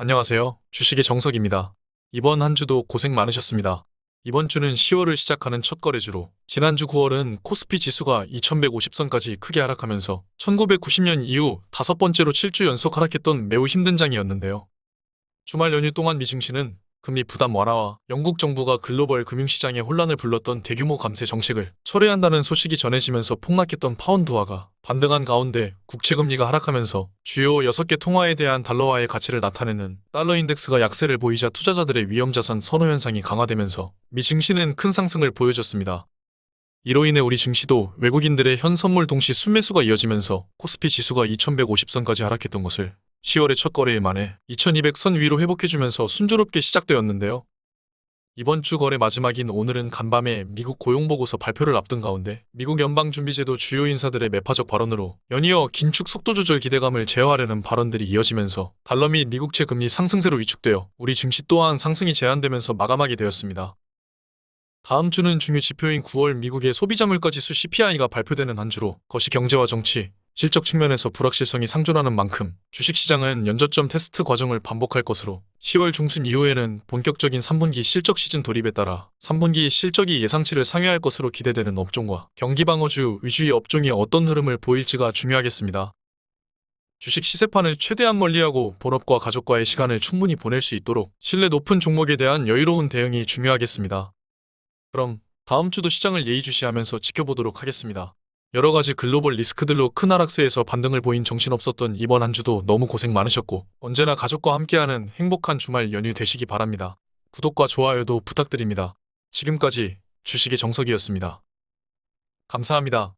안녕하세요. 주식의 정석입니다. 이번 한 주도 고생 많으셨습니다. 이번 주는 10월을 시작하는 첫 거래주로 지난주 9월은 코스피 지수가 2150선까지 크게 하락하면서 1990년 이후 다섯 번째로 7주 연속 하락했던 매우 힘든 장이었는데요. 주말 연휴 동안 미증시는 금리 부담 완화와 영국 정부가 글로벌 금융시장에 혼란을 불렀던 대규모 감세 정책을 철회한다는 소식이 전해지면서 폭락했던 파운드화가 반등한 가운데 국채금리가 하락하면서 주요 6개 통화에 대한 달러화의 가치를 나타내는 달러 인덱스가 약세를 보이자 투자자들의 위험자산 선호 현상이 강화되면서 미 증시는 큰 상승을 보여줬습니다. 이로 인해 우리 증시도 외국인들의 현 선물 동시 순매수가 이어지면서 코스피 지수가 2150선까지 하락했던 것을 10월의 첫 거래일 만에 2200선 위로 회복해주면서 순조롭게 시작되었는데요. 이번 주 거래 마지막인 오늘은 간밤에 미국 고용보고서 발표를 앞둔 가운데 미국 연방준비제도 주요 인사들의 매파적 발언으로 연이어 긴축 속도 조절 기대감을 제어하려는 발언들이 이어지면서 달러 및 미국채 금리 상승세로 위축되어 우리 증시 또한 상승이 제한되면서 마감하게 되었습니다. 다음 주는 중요 지표인 9월 미국의 소비자 물가지수 CPI가 발표되는 한 주로 거시 경제와 정치, 실적 측면에서 불확실성이 상존하는 만큼 주식시장은 연저점 테스트 과정을 반복할 것으로 10월 중순 이후에는 본격적인 3분기 실적 시즌 돌입에 따라 3분기 실적이 예상치를 상회할 것으로 기대되는 업종과 경기방어주 위주의 업종이 어떤 흐름을 보일지가 중요하겠습니다. 주식 시세판을 최대한 멀리하고 본업과 가족과의 시간을 충분히 보낼 수 있도록 신뢰 높은 종목에 대한 여유로운 대응이 중요하겠습니다. 그럼 다음 주도 시장을 예의주시하면서 지켜보도록 하겠습니다. 여러 가지 글로벌 리스크들로 큰 하락세에서 반등을 보인 정신없었던 이번 한 주도 너무 고생 많으셨고 언제나 가족과 함께하는 행복한 주말 연휴 되시기 바랍니다. 구독과 좋아요도 부탁드립니다. 지금까지 주식의 정석이었습니다. 감사합니다.